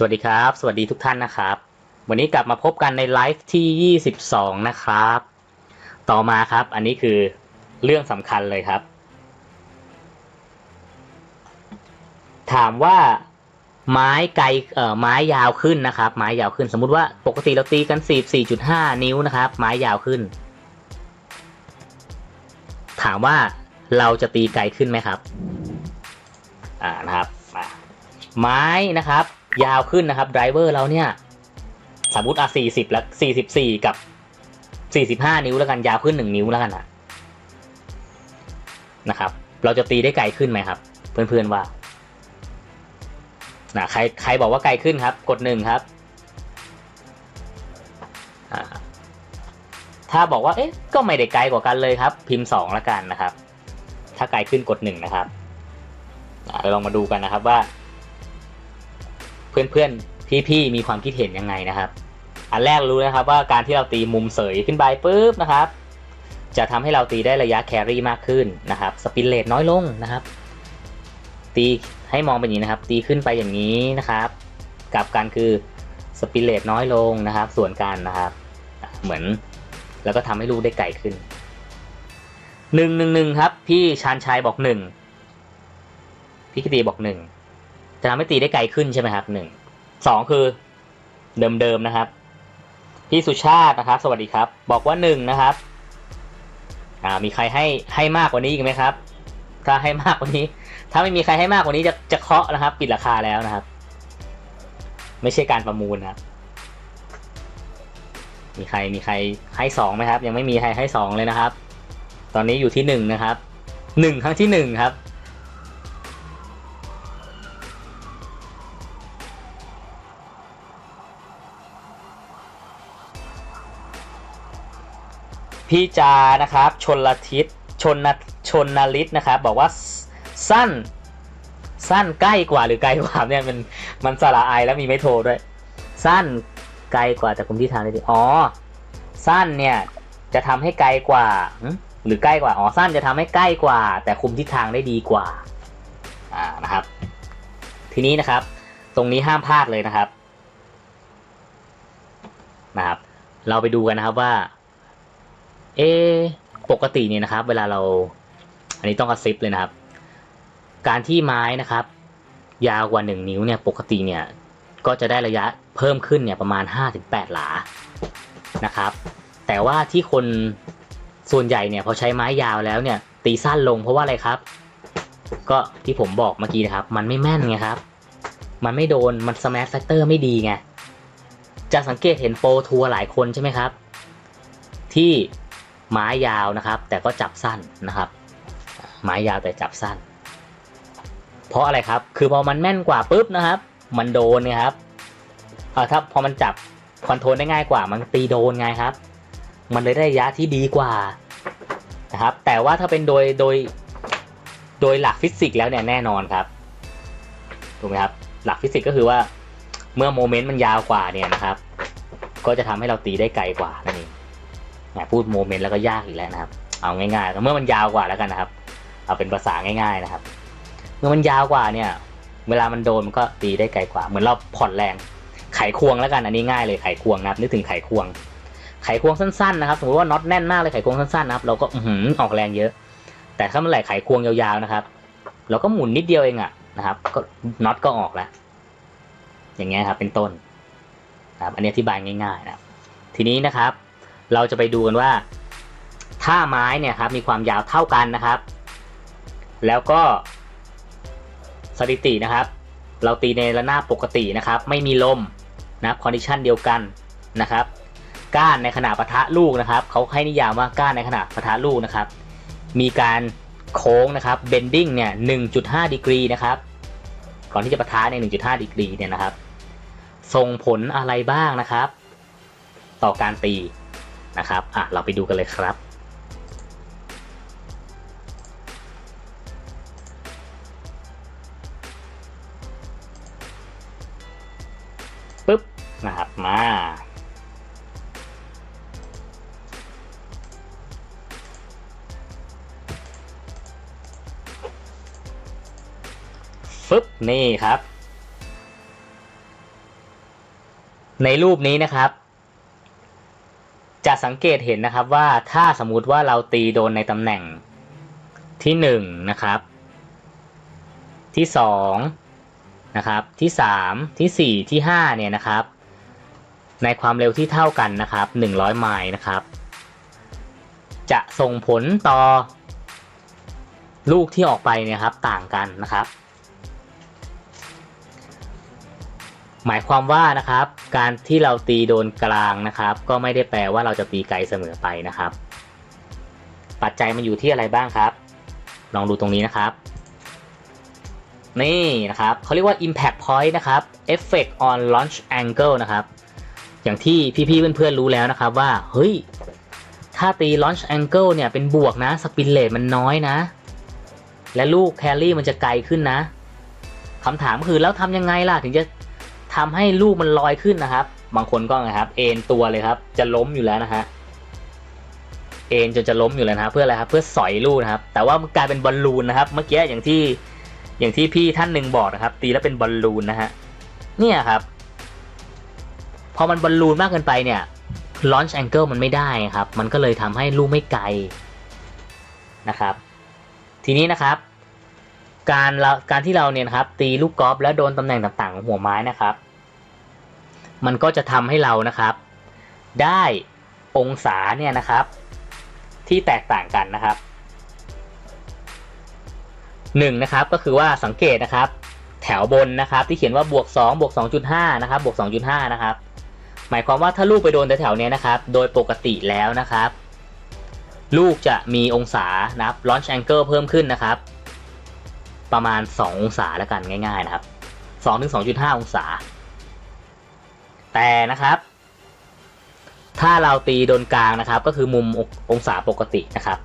สวัสดีครับ สวัสดีทุกท่านนะครับ วันนี้กลับมาพบกันในไลฟ์ที่ 22 นะครับ ต่อมาครับ อันนี้คือเรื่องสำคัญเลยครับ ถามว่าไม้ไกลเอ่อไม้ยาวขึ้นนะครับ ไม้ยาวขึ้น สมมุติว่าปกติเราตีกัน44.5 นิ้วนะครับ ไม้ยาวขึ้น ถามว่าเราจะตีไกลขึ้นไหมครับ อ่านะครับ ไม้นะครับ ยาวขึ้นนะครับไดรเวอร์เราเนี่ย สมมติอะ40แล้ว44กับ45นิ้วแล้วกันยาวขึ้น1นิ้วแล้วกันนะนะครับ เราจะตีได้ไกลขึ้นไหมครับ เพื่อนๆว่านะใครใครบอกว่าไกลขึ้นครับ กดหนึ่งครับถ้าบอกว่าเอ๊ะก็ไม่ได้ไกลกว่ากันเลยครับ พิมพ์สองแล้วกันนะครับ ถ้าไกลขึ้นกดหนึ่งนะครับเราลองมาดูกันนะครับว่า เพื่อนๆพี่ๆมีความคิดเห็นยังไงนะครับ อันแรกรู้นะครับว่าการที่เราตีมุมเสยขึ้นไปปุ๊บนะครับ จะทำให้เราตีได้ระยะแครี่มากขึ้นนะครับสปินเลตน้อยลงนะครับ ตีให้มองเป็นอย่างนี้นะครับ ตีขึ้นไปอย่างนี้นะครับกลับกันคือสปินเลตน้อยลงนะครับ ส่วนกันนะครับ เหมือนแล้วก็ทำให้ลูกได้ไกลขึ้นหนึ่งหนึ่งหนึ่งครับ พี่ชานชัยบอกหนึ่งพี่กิติบอกหนึ่ง จะทำให้ตีได้ไกลขึ้นใช่ไหมครับหนึ่งสองคือเดิมๆนะครับ พี่สุชาตินะครับ สวัสดีครับ บอกว่าหนึ่งนะครับ อ่า มีใครให้ให้มากกว่านี้อีกไหมครับ ถ้าให้มากกว่านี้ ถ้าไม่มีใครให้มากกว่านี้จะจะเคาะนะครับ ปิดราคาแล้วนะครับ ไม่ใช่การประมูลนะครับ มีใครมีใครให้สองไหมครับ ยังไม่มีใครให้สองเลยนะครับ ตอนนี้อยู่ที่หนึ่งนะครับหนึ่งครั้งที่หนึ่งครับ พี่จานะครับชนละทิศชนนชนนาลิศนะครับบอกว่าสั้นสั้นใกล้กว่าหรือไกลกว่าเนี่ยมันมันสระไอแล้วมีไม่โทรด้วย สั้นไกลกว่าแต่คุมที่ทางได้ดีอ๋อสั้นเนี่ยจะทำให้ไกลกว่าหรือใกล้กว่าอ๋อสั้นจะทำให้ใกล้กว่า แต่คุมทิศทางได้ดีกว่าอ่านะครับ ทีนี้นะครับ ตรงนี้ห้ามพลาดเลยนะครับนะครับ เราไปดูกันนะครับว่า เอปกติเนี่ยนะครับ เวลาเรา อันนี้ต้องกระซิบเลยนะครับ การที่ไม้นะครับ ยาวกว่าหนึ่งนิ้วเนี่ยปกติเนี่ยก็จะได้ระยะเพิ่มขึ้นเนี่ยประมาณ 5-8 หลานะครับ แต่ว่าที่คนส่วนใหญ่เนี่ยพอใช้ไม้ยาวแล้วเนี่ย ตีสั้นลงเพราะว่าอะไรครับ ก็ที่ผมบอกเมื่อกี้นะครับ มันไม่แม่นไงครับ มันไม่โดนมันสมาร์ทแฟกเตอร์ไม่ดีไงจะสังเกตเห็นโปรทัวร์หลายคนใช่ไหมครับ ที่ ไม้ยาวนะครับ แต่ก็จับสั้นนะครับ ไม้ยาวแต่จับสั้น เพราะอะไรครับ คือพอมันแม่นกว่าปุ๊บนะครับ มันโดนไงครับเออถ้าพอมันจับคอนโทรลได้ง่ายกว่า มันตีโดนไงครับ มันเลยได้ระยะที่ดีกว่านะครับ แต่ว่าถ้าเป็นโดยโดยโดยหลักฟิสิกส์แล้วเนี่ยแน่นอนครับถูกไหมครับ หลักฟิสิกส์ก็คือว่าเมื่อโมเมนต์มันยาวกว่าเนี่ยนะครับ ก็จะทำให้เราตีได้ไกลกว่านั่นเอง พูดโมเมนต์แล้วก็ยากอีกแล้วนะครับ เอาง่ายๆแต่เมื่อมันยาวกว่าแล้วกันนะครับ เอาเป็นภาษาง่าย ๆนะครับ เมื่อมันยาวกว่าเนี่ย เวลามันโดนมันก็ตีได้ไกลกว่า เหมือนเราผ่อนแรง ไขควงแล้วกัน อันนี้ง่ายเลยไขควงนะครับนึกถึงไขควง ไขควงสั้นๆนะครับ สมมติว่าน็อตแน่นมากเลยไขควงสั้นๆนะครับ เราก็อือออกแรงเยอะ แต่ถ้ามื่อไหร่ไขควงยาวๆนะครับ เราก็หมุนนิดเดียวเองอะนะครับ ก็น็อตก็ออกแล้ว อย่างเงี้ยครับ เป็นต้นนะครับ อันนี้อธิบายง่าย ๆ นะครับ ทีนี้นะครับ เราจะไปดูกันว่า ถ้าไม้เนี่ยครับมีความยาวเท่ากันนะครับ แล้วก็สถิตินะครับ เราตีในระนาบปกตินะครับ ไม่มีลมนะครับคอนดิชันเดียวกันนะครับ ก้านในขณะปะทะลูกนะครับเขาให้นิยามว่าก้านในขณะปะทะลูกนะครับ มีการโค้งนะครับ bending เนี่ย1.5ดีกรีนะครับ ก่อนที่จะปะทะเนี่ย1.5ดีกรีเนี่ยนะครับ ส่งผลอะไรบ้างนะครับ ต่อการตี นะครับอะเราไปดูกันเลยครับปึ๊บนะครับมาฟึบนี่ครับ ในรูปนี้นะครับ จะสังเกตเห็นนะครับว่าถ้าสมมุติว่าเราตีโดนในตำแหน่งที่หนึ่งนะครับ ที่สองนะครับ ที่สามที่สี่ที่ห้าเนี่ยนะครับ ในความเร็วที่เท่ากันนะครับหนึ่งร้อยไมล์นะครับ จะส่งผลต่อลูกที่ออกไปเนี่ยครับต่างกันนะครับ หมายความว่านะครับ การที่เราตีโดนกลางนะครับ ก็ไม่ได้แปลว่าเราจะตีไกลเสมอไปนะครับ ปัจจัยมันอยู่ที่อะไรบ้างครับ ลองดูตรงนี้นะครับ นี่นะครับเขาเรียกว่า impact point นะครับ effect on launch angle นะครับ อย่างที่พี่ๆเพื่อนๆรู้แล้วนะครับว่า เฮ้ย ถ้าตี launch angle เนี่ยเป็นบวกนะสปินเลทมันน้อยนะ และลูกแครี่มันจะไกลขึ้นนะคำถามคือแล้วทำยังไงล่ะถึงจะ ทำให้ลูกมันลอยขึ้นนะครับ บางคนก็นะครับเอ็นตัวเลยครับ จะล้มอยู่แล้วนะฮะเอ็นจนจะล้มอยู่แล้วนะเพื่ออะไรครับ เพื่อสอยลูกนะครับ แต่ว่ามันกลายเป็นบอลลูนนะครับ เมื่อกี้อย่างที่อย่างที่พี่ท่านหนึ่งบอกนะครับ ตีแล้วเป็นบอลลูนนะฮะเนี่ยครับ พอมันบอลลูนมากเกินไปเนี่ย launch angle มันไม่ได้ครับ มันก็เลยทำให้ลูกไม่ไกลนะครับ ทีนี้นะครับ การเราการที่เราเนี่ยครับ ตีลูกกอล์ฟแล้วโดนตำแหน่งต่างๆของหัวไม้นะครับ มันก็จะทำให้เรานะครับ ได้องศาเนี่ยนะครับ ที่แตกต่างกันนะครับหนึ่งนะครับก็คือว่าสังเกตนะครับ แถวบนนะครับ ที่เขียนว่าบวก2บวก2.5นะครับบวก2.5นะครับ หมายความว่าถ้าลูกไปโดนแถวๆเนี้ยนะครับ โดยปกติแล้วนะครับ ลูกจะมีองศานะครับ launch angle เพิ่มขึ้นนะครับ ประมาณ 2 องศาแล้วกันง่าย ๆ นะครับ2ถึง2.5 องศา แต่นะครับ ถ้าเราตีโดนกลางนะครับ ก็คือมุมองศาปกตินะครับ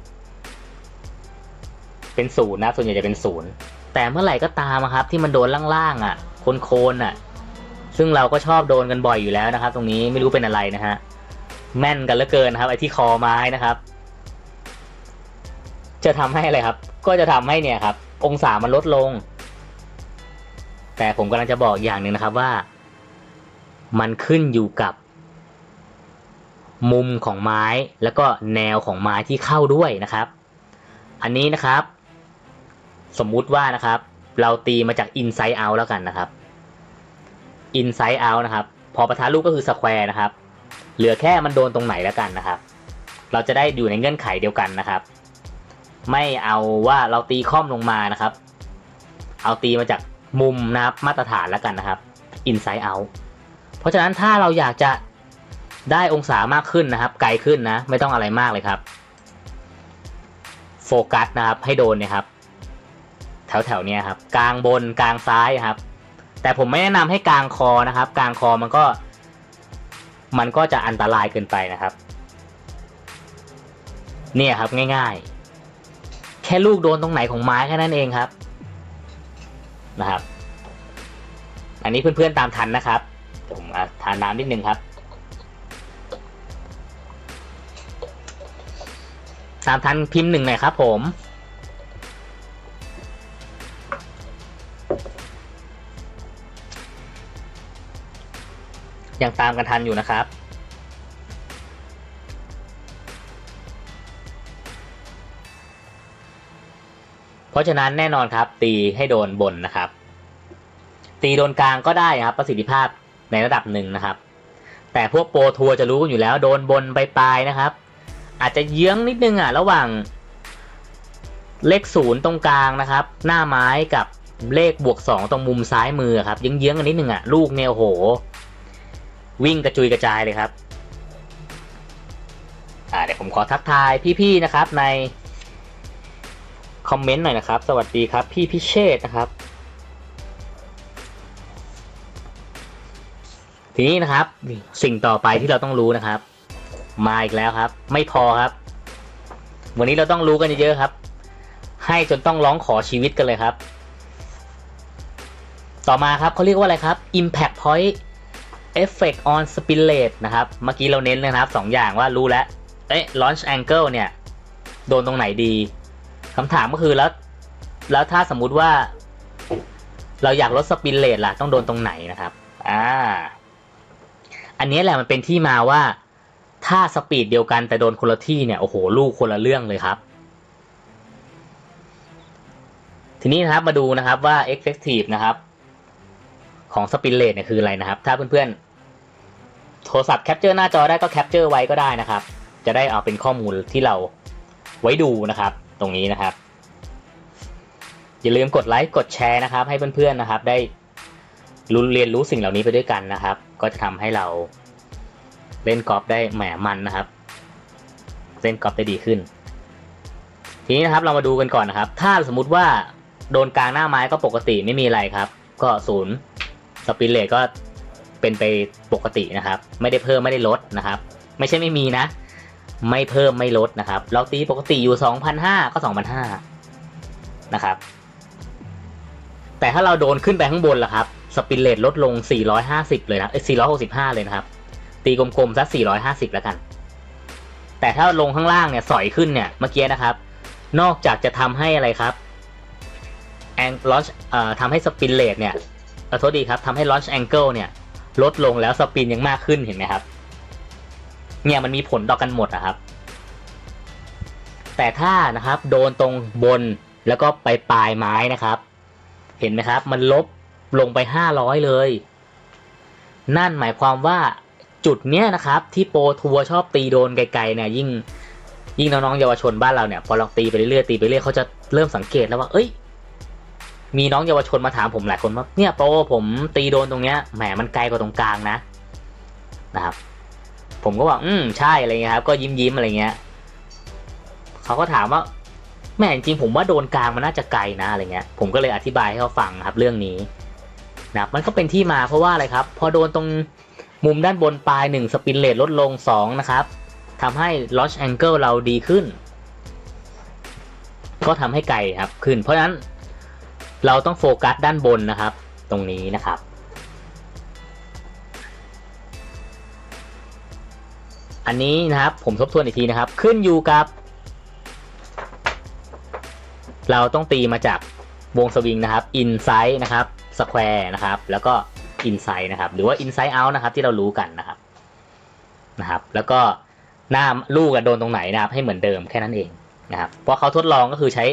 เป็นศูนย์นะส่วนใหญ่จะเป็นศูนย์แต่เมื่อไหร่ก็ตามครับ ที่มันโดนล่างๆอะโคนๆอะ ซึ่งเราก็ชอบโดนกันบ่อยอยู่แล้วนะครับ ตรงนี้ไม่รู้เป็นอะไรนะฮะแม่นกันเหลือเกินครับ ไอ้ที่คอไม้นะครับ จะทำให้อะไรครับ ก็จะทำให้เนี่ยครับ องศามันลดลง แต่ผมกำลังจะบอกอย่างหนึ่งนะครับว่า มันขึ้นอยู่กับมุมของไม้แล้วก็แนวของไม้ที่เข้าด้วยนะครับ อันนี้นะครับ สมมุติว่านะครับ เราตีมาจาก inside out แล้วกันนะครับ inside out นะครับ พอประทะลูกก็คือสแควร์นะครับ เหลือแค่มันโดนตรงไหนแล้วกันนะครับ เราจะได้อยู่ในเงื่อนไขเดียวกันนะครับ ไม่เอาว่าเราตีค่อมลงมานะครับ เอาตีมาจากมุมนะครับมาตรฐานแล้วกันนะครับ inside out เพราะฉะนั้นถ้าเราอยากจะได้องศามากขึ้นนะครับ ไกลขึ้นนะ ไม่ต้องอะไรมากเลยครับ โฟกัสนะครับ ให้โดนเนี่ยครับ แถวแถวๆเนี้ยครับ กลางบนกลางซ้ายครับ แต่ผมไม่แนะนำให้กลางคอนะครับ กลางคอมันก็ มันก็จะอันตรายเกินไปนะครับ เนี่ยครับง่ายๆ แค่ลูกโดนตรงไหนของไม้แค่นั้นเองครับ นะครับ อันนี้เพื่อนๆตามทันนะครับ ผมอะทานน้ำนิดนึงครับตามทันพิมพ์หนึ่งหน่อยครับผมยังตามกันทันอยู่นะครับ เพราะฉะนั้นแน่นอนครับ ตีให้โดนบนนะครับ ตีโดนกลางก็ได้ครับประสิทธิภาพ ในระดับหนึ่งนะครับ แต่พวกโปรทัวร์จะรู้กันอยู่แล้วโดนบนไปปลายๆนะครับ อาจจะเยื้องนิดนึงอะระหว่างเลขศูนย์ตรงกลางนะครับ หน้าไม้กับเลขบวกสองตรงมุมซ้ายมือครับเยื้องๆกันนิดนึงอะลูกเนี่ยโห วิ่งกระจุยกระจายเลยครับ่าเดี๋ยวผมขอทักทายพี่ๆนะครับในคอมเมนต์หน่อยนะครับ สวัสดีครับ พี่พิเชษนะครับ ทีนี้นะครับ สิ่งต่อไปที่เราต้องรู้นะครับ มาอีกแล้วครับ ไม่พอครับ วันนี้เราต้องรู้กันเยอะๆครับ ให้จนต้องร้องขอชีวิตกันเลยครับ ต่อมาครับเขาเรียกว่าอะไรครับ impact point effect on spin rate นะครับ เมื่อกี้เราเน้นเลยนะครับสองอย่างว่ารู้แล้ว เอ๊ะ launch angle เนี่ย โดนตรงไหนดีคำถามก็คือแล้ว แล้วถ้าสมมุติว่า เราอยากลดสปินเลทล่ะ ต้องโดนตรงไหนนะครับ อ่า อันนี้แหละมันเป็นที่มาว่า ถ้าสปีดเดียวกันแต่โดนคนละที่เนี่ยโอ้โหลูกคนละเรื่องเลยครับ ทีนี้นะครับมาดูนะครับว่า effective นะครับ ของสปินเลทเนี่ยคืออะไรนะครับ ถ้าเพื่อนๆ โทรศัพท์แคปเจอร์หน้าจอได้ก็แคปเจอร์ไว้ก็ได้นะครับ จะได้เอาเป็นข้อมูลที่เราไว้ดูนะครับ ตรงนี้นะครับ อย่าลืมกดไลค์กดแชร์นะครับ ให้เพื่อนๆนะครับได้ รู้เรียนรู้สิ่งเหล่านี้ไปด้วยกันนะครับ ก็จะทำให้เราเล่นกอล์ฟได้แหมมันนะครับ เล่นกอล์ฟได้ดีขึ้น ทีนี้นะครับเรามาดูกันก่อนนะครับ ถ้าสมมุติว่าโดนกลางหน้าไม้ก็ปกติไม่มีอะไรครับ ก็ศูนย์สปินเลทก็เป็นไปปกตินะครับ ไม่ได้เพิ่มไม่ได้ลดนะครับ ไม่ใช่ไม่มีนะ ไม่เพิ่มไม่ลดนะครับ เราตีปกติอยู่2,500ก็2,500นะครับ แต่ถ้าเราโดนขึ้นไปข้างบนล่ะครับ สปินเลทลดลง 450 เลยนะเอ้465 เลยนะครับ ตีกลมๆซะ450 แล้วกัน แต่ถ้าลงข้างล่างเนี่ย สอยขึ้นเนี่ย เมื่อกี้นะครับ นอกจากจะทำให้อะไรครับแองลอนเอ่อทำให้สปินเลทเนี่ยขอโทษดีครับทำให้ลอชแองเกิลเนี่ย ลดลงแล้วสปินยังมากขึ้นเห็นไหมครับ เนี่ยมันมีผลต่อกันหมดนะครับ แต่ถ้านะครับโดนตรงบนแล้วก็ไปปลายไม้นะครับ เห็นไหมครับ มันลบ ลงไปห้าร้อยเลย นั่นหมายความว่าจุดเนี้ยนะครับ ที่โปรทัวร์ชอบตีโดนไกลๆเนี่ยยิ่งยิ่งน้องๆเยาวชนบ้านเราเนี่ยพอเราตีไปเรื่อยๆตีไปเรื่อยเขาจะเริ่มสังเกตแล้วว่า เอ้ย มีน้องเยาวชนมาถามผมหลายคนว่าเนี่ยโปรผมตีโดนตรงเนี้ยแหมมันไกลกว่าตรงกลางนะนะครับผมก็บอกอืมใช่อะไรเงี้ยครับก็ยิ้มยิ้มๆอะไรเงี้ยเขาก็ถามว่าแม่จริงผมว่าโดนกลางมันน่าจะไกลนะอะไรเงี้ย ผมก็เลยอธิบายให้เขาฟังครับเรื่องนี้ นะครับมันก็เป็นที่มาเพราะว่าอะไรครับ พอโดนตรงมุมด้านบนปลายหนึ่งสปินเลทลดลงสองนะครับทำให้ launch angle เราดีขึ้น ก็ทำให้ไกลครับขึ้น เพราะฉะนั้นเราต้องโฟกัสด้านบนนะครับ ตรงนี้นะครับ อันนี้นะครับผมทบทวนอีกทีนะครับ ขึ้นอยู่กับ เราต้องตีมาจากวงสวิงนะครับ inside นะครับ square นะครับ แล้วก็ inside นะครับ หรือว่า inside out นะครับ ที่เรารู้กันนะครับ นะครับ แล้วก็หน้าลูกอะโดนตรงไหนนะครับ ให้เหมือนเดิมแค่นั้นเองนะครับ เพราะเขาทดลองก็คือใช้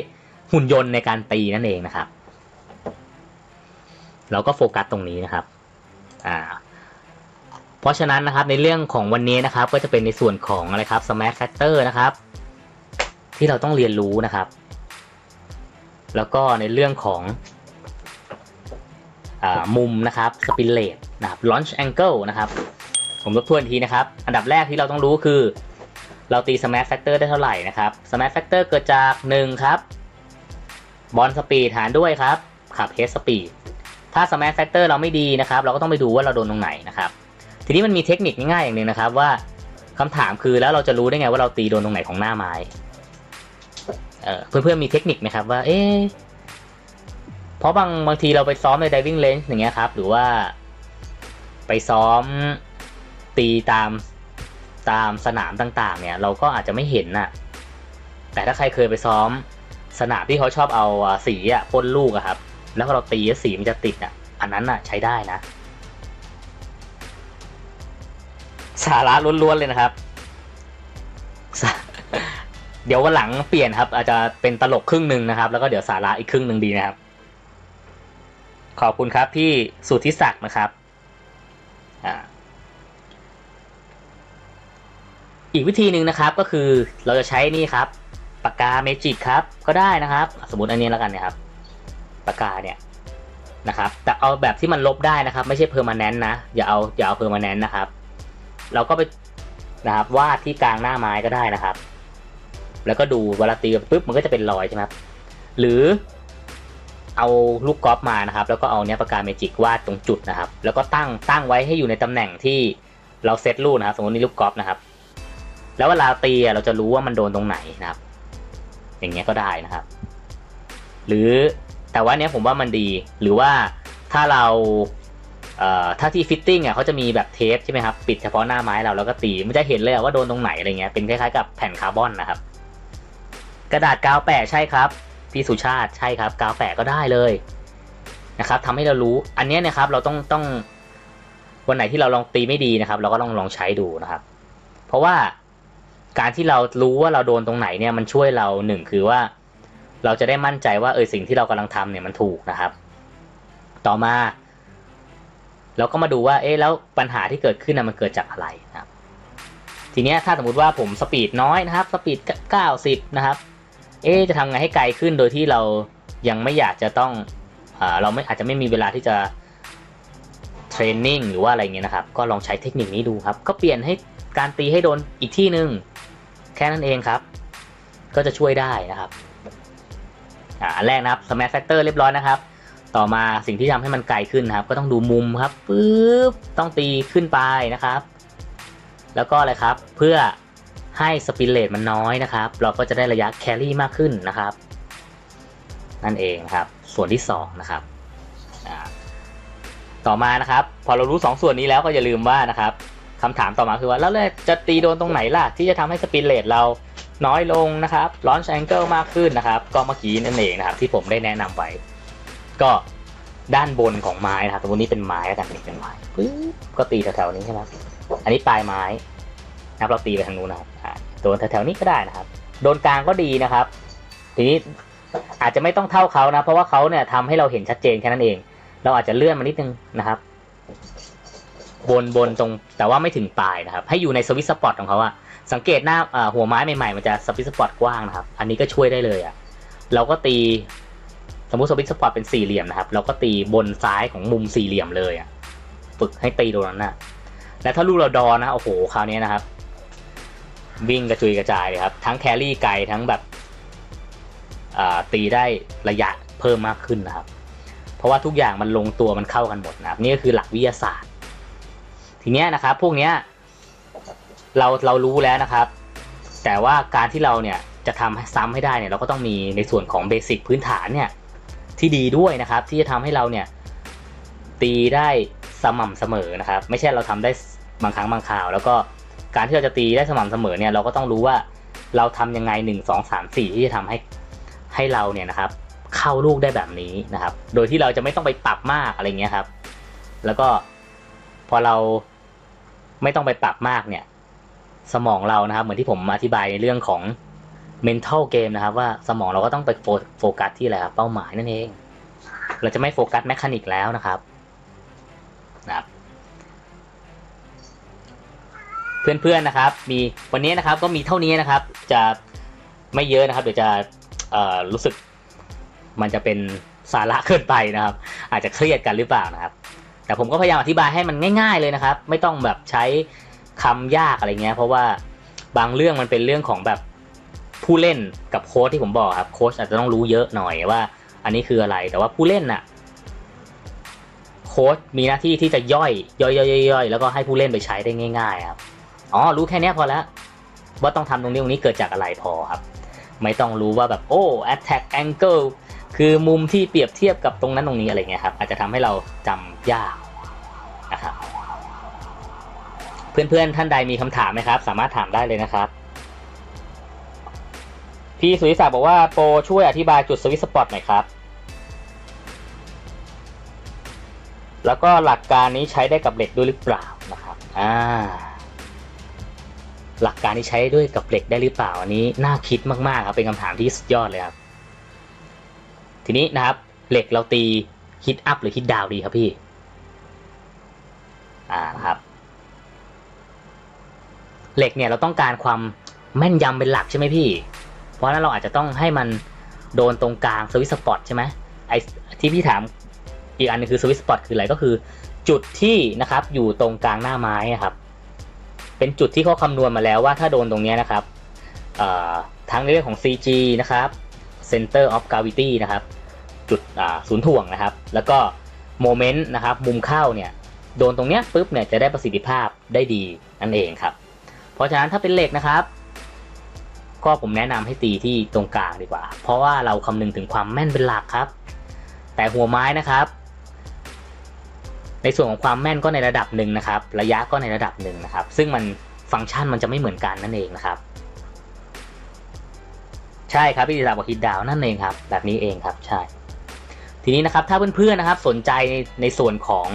หุ่นยนต์ในการตีนั่นเองนะครับ เราก็โฟกัสตรงนี้นะครับ อ่า เพราะฉะนั้นนะครับในเรื่องของวันนี้นะครับ ก็จะเป็นในส่วนของอะไรครับ smart factor นะครับ ที่เราต้องเรียนรู้นะครับ แล้วก็ในเรื่องของ มุมนะครับ spin rate นะครับ launch angle นะครับ ผมทบทวนทีนะครับ อันดับแรกที่เราต้องรู้คือ เราตี smart factor ได้เท่าไหร่นะครับ smart factor เกิดจาก 1 ครับบอลสปีดหารด้วยครับขับ head speed ถ้า smart factor เราไม่ดีนะครับ เราก็ต้องไปดูว่าเราโดนตรงไหนนะครับ ทีนี้มันมีเทคนิคง่ายๆอย่างหนึ่งนะครับว่าคำถามคือแล้วเราจะรู้ได้ไงว่าเราตีโดนตรงไหนของหน้าไม้เพื่อนๆมีเทคนิคไหมครับว่า เอ๊ เพราะบางบางทีเราไปซ้อมใน diving range อย่างเงี้ยครับ หรือว่าไปซ้อมตีตามตามสนามต่าง ๆ เนี่ย เราก็อาจจะไม่เห็นน่ะ แต่ถ้าใครเคยไปซ้อมสนามที่เขาชอบเอาสีอะพ่นลูกอะครับ แล้วพอเราตีสีมันจะติดอะอันนั้นอะใช้ได้นะ สาระล้วนๆเลยนะครับเดี๋ยววันหลังเปลี่ยนครับ อาจจะเป็นตลกครึ่งหนึ่งนะครับ แล้วก็เดี๋ยวสาระอีกครึ่งหนึ่งดีนะครับ ขอบคุณครับพี่สุทธิศักดิ์นะครับอ่าอีกวิธีหนึ่งนะครับก็คือเราจะใช้นี่ครับปากกาเมจิกครับก็ได้นะครับ สมมติอันนี้แล้วกันนะครับปากกาเนี่ยนะครับแต่เอาแบบที่มันลบได้นะครับ ไม่ใช่เพอร์มาแนนต์นะอย่าเอาอย่าเอาเพอร์มาแนนต์นะครับ เราก็ไปนะครับวาดที่กลางหน้าไม้ก็ได้นะครับ แล้วก็ดูเวลาตีปุ๊บมันก็จะเป็นรอยใช่ไหมครับหรือ เอาลูกกอล์ฟมานะครับ แล้วก็เอาเนี้ยปากกาเมจิกวาดตรงจุดนะครับ แล้วก็ตั้งตั้งไว้ให้อยู่ในตำแหน่งที่เราเซตลูกนะครับ สมมตินี่ลูกกอล์ฟนะครับ แล้วเวลาตีเราจะรู้ว่ามันโดนตรงไหนนะครับ อย่างเงี้ยก็ได้นะครับ หรือแต่ว่าเนี้ยผมว่ามันดี หรือว่าถ้าเราเอ่อถ้าที่ฟิตติ้งอะเขาจะมีแบบเทปใช่ไหมครับปิดเฉพาะหน้าไม้เราแล้วก็ตีมันจะเห็นเลยว่าโดนตรงไหนอะไรเงี้ยเป็นคล้ายๆกับแผ่นคาร์บอนนะครับ กระดาษกาวแปะใช่ครับ พี่สุชาติใช่ครับกาวแปะก็ได้เลยนะครับทำให้เรารู้อันนี้นะครับเราต้องต้องวันไหนที่เราลองตีไม่ดีนะครับ เราก็ลองลองใช้ดูนะครับ เพราะว่าการที่เรารู้ว่าเราโดนตรงไหนเนี่ยมันช่วยเราหนึ่งคือว่า เราจะได้มั่นใจว่าเออสิ่งที่เรากำลังทำเนี่ยมันถูกนะครับ ต่อมา เราก็มาดูว่า เอ๊ะแล้วปัญหาที่เกิดขึ้นนะมันเกิดจากอะไรนะครับ ทีนี้ถ้าสมมติว่าผมสปีดน้อยนะครับสปีด90นะครับ เอ๊จะทำไงให้ไกลขึ้นโดยที่เรายังไม่อยากจะต้องเอเราไม่อาจจะไม่มีเวลาที่จะเทรนนิ่งหรือว่าอะไรเงี้ยนะครับ ก็ลองใช้เทคนิคนี้ดูครับ ก็เปลี่ยนให้การตีให้โดนอีกที่หนึ่งแค่นั้นเองครับ ก็จะช่วยได้นะครับอ่าอันแรกนะครับ smash factor เรียบร้อยนะครับ ต่อมาสิ่งที่ทำให้มันไกลขึ้นนะครับ ก็ต้องดูมุมครับปึ๊บต้องตีขึ้นไปนะครับ แล้วก็อะไรครับ เพื่อ ให้สปินเลตมันน้อยนะครับ เราก็จะได้ระยะแครี่มากขึ้นนะครับ นั่นเองครับ ส่วนที่สองนะครับต่อมานะครับ พอเรารู้สองส่วนนี้แล้วก็อย่าลืมว่านะครับคำถามต่อมาคือว่าแล้วเราจะตีโดนตรงไหนล่ะ ที่จะทำให้สปินเลตเราน้อยลงนะครับลอนช์แองเกิลมากขึ้นนะครับก็เมื่อกี้นั่นเองนะครับ ที่ผมได้แนะนำไว้ก็ด้านบนของไม้นะครับสมมตินี้เป็นไม้แล้วกันนี่เป็นไม้ปึ๊บก็ตีแถวๆนี้ใช่ไหมอันนี้ปลายไม้นะครับเราตีไปทางนู้นนะครับ โดนแถวๆนี้ก็ได้นะครับ โดนกลางก็ดีนะครับ ทีนี้อาจจะไม่ต้องเท่าเขานะ เพราะว่าเขาเนี่ยทำให้เราเห็นชัดเจนแค่นั้นเอง เราอาจจะเลื่อนมานิดนึงนะครับบนบนตรงแต่ว่าไม่ถึงปลายนะครับ ให้อยู่ในสวิตสปอตของเขาอะสังเกตหน้าหัวไม้ใหม่ๆ มันจะสวิตสปอตกว้างนะครับ อันนี้ก็ช่วยได้เลยอะเราก็ตีสมมติสวิตสปอตเป็นสี่เหลี่ยมนะครับ เราก็ตีบนซ้ายของมุมสี่เหลี่ยมเลยอะฝึกให้ตีตรงนั้นนะและถ้าลูกเราดอนะโอ้โหคราวนี้นะครับ วิ่งกระจุยกระจายเลยครับ ทั้งแครี่ไกลทั้งแบบตีได้ระยะเพิ่มมากขึ้นนะครับ เพราะว่าทุกอย่างมันลงตัวมันเข้ากันหมดนะครับ นี่ก็คือหลักวิทยาศาสตร์ ทีเนี้ยนะครับ พวกเนี้ยเราเรารู้แล้วนะครับ แต่ว่าการที่เราเนี่ยจะทำให้ซ้ำให้ได้เนี่ยเราก็ต้องมีในส่วนของเบสิกพื้นฐานเนี่ยที่ดีด้วยนะครับ ที่จะทำให้เราเนี่ยตีได้สม่ำเสมอนะครับ ไม่ใช่เราทำได้บางครั้งบางคราว แล้วก็ การที่เราจะตีได้สม่ำเสมอเนี่ยเราก็ต้องรู้ว่าเราทำยังไงหนึ่งสองสามสี่ที่จะทำให้ให้เราเนี่ยนะครับเข้าลูกได้แบบนี้นะครับ โดยที่เราจะไม่ต้องไปปรับมากอะไรเงี้ยครับ แล้วก็พอเราไม่ต้องไปปรับมากเนี่ย สมองเรานะครับ เหมือนที่ผมอธิบายในเรื่องของ mental game นะครับ ว่าสมองเราก็ต้องไปโฟโฟกัสที่อะไรครับเป้าหมายนั่นเอง เราจะไม่โฟกัสแมคานิกแล้วนะครับนะครับ เพื่อนๆนะครับ มีวันนี้นะครับก็มีเท่านี้นะครับ จะไม่เยอะนะครับเดี๋ยวจะรู้สึกมันจะเป็นสาระเกินไปนะครับ อาจจะเครียดกันหรือเปล่านะครับ แต่ผมก็พยายามอธิบายให้มันง่าย ๆเลยนะครับ ไม่ต้องแบบใช้คำยากอะไรเงี้ย เพราะว่าบางเรื่องมันเป็นเรื่องของแบบผู้เล่นกับโค้ชที่ผมบอกครับโค้ชอาจจะต้องรู้เยอะหน่อยว่า อันนี้คืออะไรแต่ว่าผู้เล่นน่ะโค้ชมีหน้าที่ที่จะย่อยย่อยย่อยย่อยแล้วก็ให้ผู้เล่นไปใช้ได้ง่าย ๆ ครับ อ๋อรู้แค่นี้พอแล้วว่าต้องทำตรงนี้ตรงนี้เกิดจากอะไรพอครับ ไม่ต้องรู้ว่าแบบโอ้ attack angle คือมุมที่เปรียบเทียบกับตรงนั้นตรงนี้อะไรเงี้ยครับ อาจจะทำให้เราจำยากนะครับ เพื่อนๆท่านใดมีคำถามไหมครับ สามารถถามได้เลยนะครับ พี่สุริศักดิ์บอกว่าโปรช่วยอธิบายจุดสวิตสปอตหน่อยครับ แล้วก็หลักการนี้ใช้ได้กับเหล็กด้วยหรือเปล่านะครับ อ่า หลักการที่ใช้ด้วยกับเหล็กได้หรือเปล่าอันนี้น่าคิดมากๆครับเป็นคำถามที่สุดยอดเลยครับ ทีนี้นะครับ เหล็กเราตีฮิตอัพหรือฮิตดาวดีครับพี่ อ่านะครับ เหล็กเนี่ยเราต้องการความแม่นยำเป็นหลักใช่ไหมพี่ เพราะนั้นเราอาจจะต้องให้มันโดนตรงกลางสวิตสปอตใช่ไหมไอที่พี่ถามอีกอันนึงคือสวิตสปอตคืออะไรก็คือ จุดที่นะครับอยู่ตรงกลางหน้าไม้ครับ เป็นจุดที่เขาคำนวณมาแล้วว่าถ้าโดนตรงนี้นะครับทั้งในเรื่องของ CG นะครับ Center of Gravity นะครับ จุดศูนย์ถ่วงนะครับ แล้วก็โมเมนต์นะครับ มุมเข้าเนี่ยโดนตรงเนี้ยปุ๊บเนี่ยจะได้ประสิทธิภาพได้ดีนั่นเองครับ เพราะฉะนั้นถ้าเป็นเหล็กนะครับ ก็ผมแนะนำให้ตีที่ตรงกลางดีกว่า เพราะว่าเราคำนึงถึงความแม่นเป็นหลักครับ แต่หัวไม้นะครับ ในส่วนของความแม่นก็ในระดับหนึ่งนะครับ ระยะก็ในระดับหนึ่งนะครับ ซึ่งมันฟังก์ชันมันจะไม่เหมือนกันนั่นเองนะครับ ใช่ครับพี่ดิลาบอกฮิตดาวนั่นเองครับ แบบนี้เองครับใช่ ทีนี้นะครับถ้าเพื่อนๆนะครับ สนใจในในส่วนของ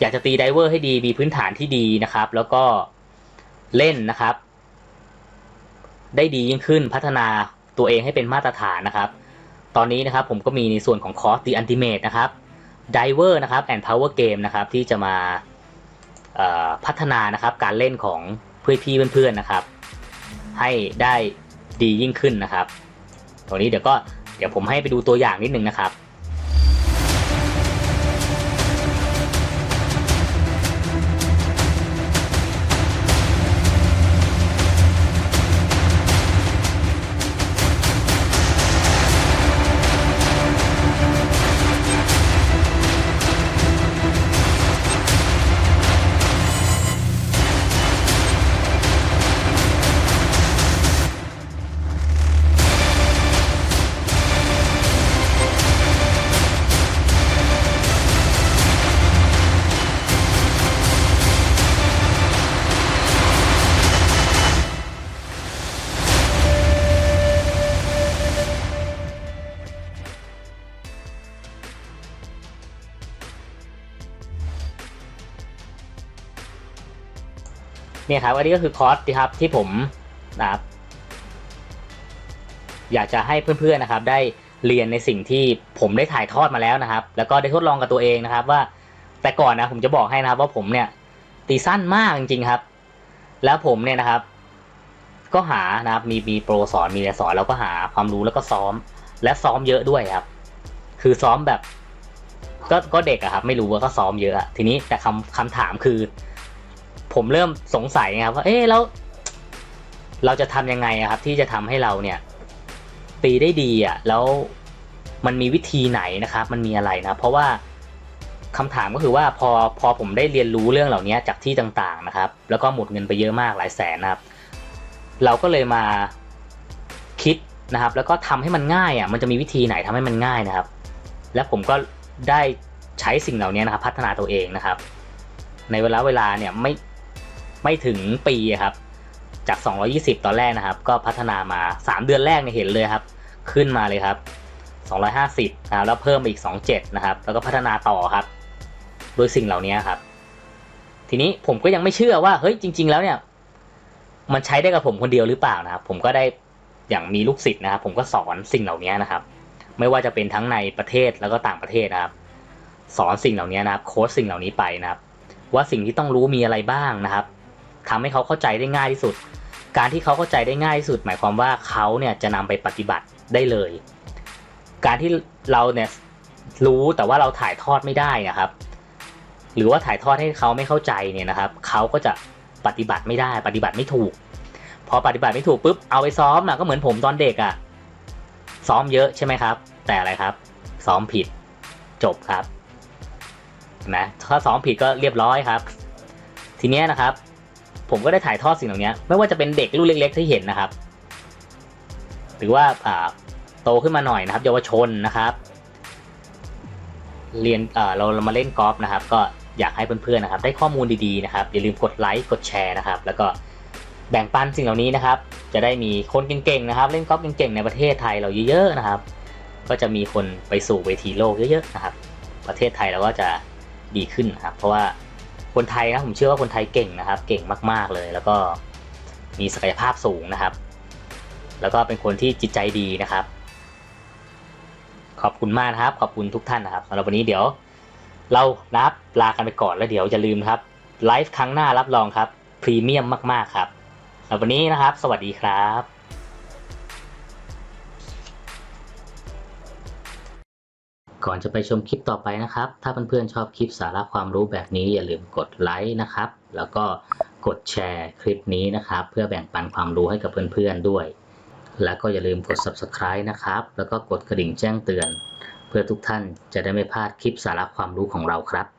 อยากจะตีไดเวอร์ให้ดีมีพื้นฐานที่ดีนะครับ แล้วก็เล่นนะครับ ได้ดียิ่งขึ้นพัฒนาตัวเองให้เป็นมาตรฐานนะครับ ตอนนี้นะครับผมก็มีในส่วนของคอร์ส The Ultimate นะครับ Diver นะครับ and Power Game นะครับที่จะมาพัฒนานะครับการเล่นของเพื่อนพี่เพื่อนๆนะครับ ให้ได้ดียิ่งขึ้นนะครับตรงนี้เดี๋ยวก็เดี๋ยวผมให้ไปดูตัวอย่างนิดนึงนะครับ เนี่ยครับอันนี้ก็คือคอร์สนะครับที่ผมนะครับอยากจะให้เพื่อนๆนะครับ ได้เรียนในสิ่งที่ผมได้ถ่ายทอดมาแล้วนะครับ แล้วก็ได้ทดลองกับตัวเองนะครับ ว่าแต่ก่อนนะผมจะบอกให้นะครับ ว่าผมเนี่ย ตีสั้นมากจริงๆครับ แล้วผมเนี่ยนะครับ ก็หานะครับมีมีโปรสอนมีอะไรสอนแล้วก็หาความรู้แล้วก็ซ้อม และซ้อมเยอะด้วยครับ คือซ้อมแบบ ก็ก็เด็กอะครับ ไม่รู้ว่าก็ซ้อมเยอะอะทีนี้แต่คำคำถามคือ ผมเริ่มสงสัยไงครับว่าเอ๊ะแล้ว เราจะทำยังไงครับ ที่จะทำให้เราเนี่ย ตีได้ดีอะแล้วมันมีวิธีไหนนะครับ มันมีอะไรนะ เพราะว่าคำถามก็คือว่าพอพอผมได้เรียนรู้เรื่องเหล่านี้จากที่ต่างๆนะครับ แล้วก็หมดเงินไปเยอะมากหลายแสนนะครับ เราก็เลยมาคิดนะครับ แล้วก็ทำให้มันง่ายอะมันจะมีวิธีไหนทำให้มันง่ายนะครับ และผมก็ได้ใช้สิ่งเหล่านี้นะครับ พัฒนาตัวเองนะครับ ในเวลาเวลาเนี่ยไม่ ไม่ถึงปีครับ จาก 220 ตอนแรกนะครับ ก็พัฒนามา 3 เดือนแรกเนี่ยเห็นเลยครับ ขึ้นมาเลยครับ 250นะครับแล้วเพิ่มไปอีก 27 นะครับ แล้วก็พัฒนาต่อครับ โดยสิ่งเหล่านี้ครับ ทีนี้ผมก็ยังไม่เชื่อว่าเฮ้ยจริง ๆ แล้วเนี่ย มันใช้ได้กับผมคนเดียวหรือเปล่านะครับ ผมก็ได้อย่างมีลูกศิษย์นะครับ ผมก็สอนสิ่งเหล่านี้นะครับ ไม่ว่าจะเป็นทั้งในประเทศแล้วก็ต่างประเทศนะครับ สอนสิ่งเหล่านี้นะครับ โค้ชสิ่งเหล่านี้ไปนะครับ ว่าสิ่งที่ต้องรู้มีอะไรบ้างนะครับ ทำให้เขาเข้าใจได้ง่ายที่สุด การที่เขาเข้าใจได้ง่ายที่สุด หมายความว่าเขาเนี่ยจะนำไปปฏิบัติได้เลย การที่เราเนี่ยรู้แต่ว่าเราถ่ายทอดไม่ได้นะครับ หรือว่าถ่ายทอดให้เขาไม่เข้าใจเนี่ยนะครับเขาก็จะปฏิบัติไม่ได้ ปฏิบัติไม่ถูก พอปฏิบัติไม่ถูกปุ๊บเอาไปซ้อมอะก็เหมือนผมตอนเด็กอะซ้อมเยอะใช่ไหมครับ แต่อะไรครับ ซ้อมผิดจบครับนะถ้าซ้อมผิดก็เรียบร้อยครับ ทีเนี้ยนะครับ ผมก็ได้ถ่ายทอดสิ่งเหล่านี้ไม่ว่าจะเป็นเด็กรุ่นเล็ก ๆ ที่เห็นนะครับ หรือว่าโตขึ้นมาหน่อยนะครับ เยาวชนนะครับ เรียนเราเรามาเล่นกอล์ฟนะครับ ก็อยากให้เพื่อนๆนะครับ ได้ข้อมูลดีๆนะครับ อย่าลืมกดไลค์กดแชร์นะครับ แล้วก็แบ่งปันสิ่งเหล่านี้นะครับ จะได้มีคนเก่งๆนะครับ เล่นกอล์ฟเก่งๆในประเทศไทยเราเยอะๆนะครับ ก็จะมีคนไปสู่เวทีโลกเยอะๆนะครับ ประเทศไทยเราก็จะดีขึ้นนะครับ เพราะว่า คนไทยนะผมเชื่อว่าคนไทยเก่งนะครับ เก่งมาก ๆเลย แล้วก็มีศักยภาพสูงนะครับ แล้วก็เป็นคนที่จิตใจดีนะครับ ขอบคุณมากนะครับ ขอบคุณทุกท่านนะครับสำหรับวันนี้เดี๋ยว เรานับลากันไปก่อนแล้วเดี๋ยวอย่าลืมครับไลฟ์ครั้งหน้ารับรองครับพรีเมียมมากๆครับสำหรับวันนี้นะครับ สวัสดีครับ ก่อนจะไปชมคลิปต่อไปนะครับ ถ้าเพื่อนๆชอบคลิปสาระความรู้แบบนี้อย่าลืมกดไลค์นะครับ แล้วก็กดแชร์คลิปนี้นะครับ เพื่อแบ่งปันความรู้ให้กับเพื่อนๆด้วย แล้วก็อย่าลืมกด subscribe นะครับ แล้วก็กดกระดิ่งแจ้งเตือน เพื่อทุกท่านจะได้ไม่พลาดคลิปสาระความรู้ของเราครับ